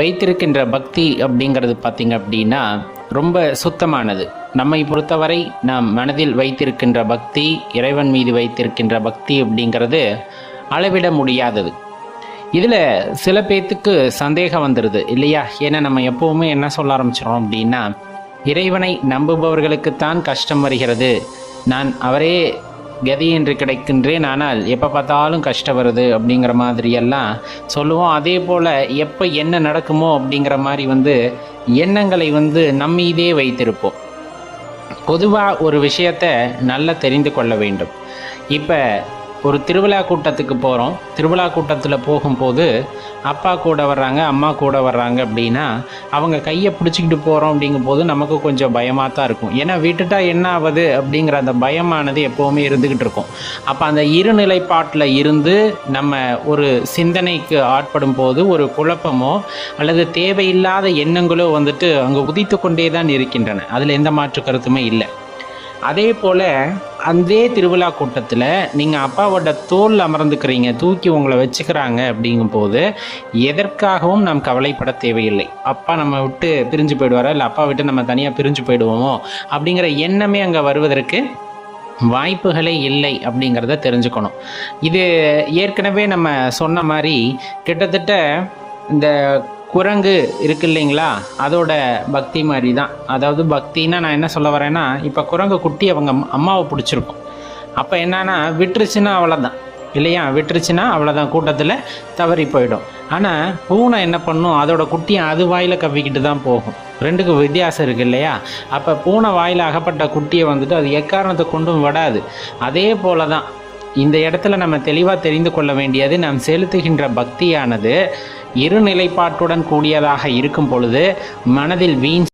வைத்திருக்கின்ற பக்தி அப்படிங்கிறது பார்த்திங்க அப்படின்னா ரொம்ப சுத்தமானது. நம்மை பொறுத்தவரை நாம் மனதில் வைத்திருக்கின்ற பக்தி இறைவன் மீது வைத்திருக்கின்ற பக்தி அப்படிங்கிறது அளவிட முடியாதது. இதில் சில பேர்த்துக்கு சந்தேகம் வந்துடுது இல்லையா? ஏன்னா நம்ம எப்போவுமே என்ன சொல்ல ஆரம்பிச்சிடோம் அப்படின்னா இறைவனை நம்புபவர்களுக்குத்தான் கஷ்டம் வருகிறது. நான் அவரே கதி என்று கிடைக்கின்றேன் ஆனால் எப்போ பார்த்தாலும் கஷ்டம் வருது அப்படிங்கிற மாதிரியெல்லாம் சொல்லுவோம். அதே போல் எப்போ என்ன நடக்குமோ அப்படிங்கிற மாதிரி வந்து எண்ணங்களை வந்து நம்ம இதே வைத்திருப்போம். பொதுவாக ஒரு விஷயத்தை நல்லா தெரிந்து கொள்ள வேண்டும். இப்போ ஒரு திருவிழா கூட்டத்துக்கு போகிறோம் திருவிழா கூட்டத்தில் போகும்போது அப்பா கூட வர்றாங்க அம்மா கூட வர்றாங்க அப்படின்னா அவங்க கையை பிடிச்சிக்கிட்டு போகிறோம் அப்படிங்கும்போது நமக்கு கொஞ்சம் பயமாக தான் இருக்கும். ஏன்னா விட்டுட்டா என்ன ஆகுது அப்படிங்கிற அந்த பயமானது எப்போவுமே இருந்துக்கிட்டு இருக்கும். அப்போ அந்த இருநிலைப்பாட்டில் இருந்து நம்ம ஒரு சிந்தனைக்கு ஆட்படும் போது ஒரு குழப்பமோ அல்லது தேவையில்லாத எண்ணங்களோ வந்துட்டு அங்கே உதித்து கொண்டே தான் இருக்கின்றன. அதில் எந்த மாற்று கருத்துமே இல்லை. அதே போல் அதே திருவிழா கூட்டத்தில் நீங்கள் அப்பாவோட தோல் அமர்ந்துக்கிறீங்க தூக்கி உங்களை வச்சுக்கிறாங்க அப்படிங்கும்போது எதற்காகவும் நாம் கவலைப்பட தேவையில்லை. அப்பா நம்ம விட்டு பிரிஞ்சு போயிடுவாரா? இல்லை அப்பா விட்டு நம்ம தனியாக பிரிஞ்சு போயிடுவோமோ? அப்படிங்கிற எண்ணமே அங்கே வருவதற்கு வாய்ப்புகளே இல்லை அப்படிங்கிறத தெரிஞ்சுக்கணும். இது ஏற்கனவே நம்ம சொன்ன மாதிரி கிட்டத்தட்ட இந்த குரங்கு இருக்கு இல்லைங்களா? அதோட பக்தி மாதிரி தான் அதாவது பக்தின்னா நான் என்ன சொல்ல வரேன்னா இப்போ குரங்கு குட்டி அவங்க அம்மாவை பிடிச்சிருக்கும். அப்போ என்னன்னா விட்டுருச்சுன்னா அவ்வளோதான் இல்லையா? விட்டுருச்சுன்னா அவ்வளோதான் கூட்டத்தில் தவறி போயிடும். ஆனால் பூனை என்ன பண்ணும்? அதோட குட்டியை அது வாயில் கவ்விக்கிட்டு தான் போகும். ரெண்டுக்கும் வித்தியாசம் இருக்குது இல்லையா? அப்போ பூனை வாயில் அகப்பட்ட குட்டியை வந்துட்டு அது எக்காரணத்தை கொண்டும் விடாது. அதே போல தான் இந்த இடத்துல நம்ம தெளிவாக தெரிந்து கொள்ள வேண்டியது நாம் செலுத்துகின்ற பக்தியானது இருநிலைப்பாட்டுடன் கூடியதாக இருக்கும் பொழுது மனதில் வீண்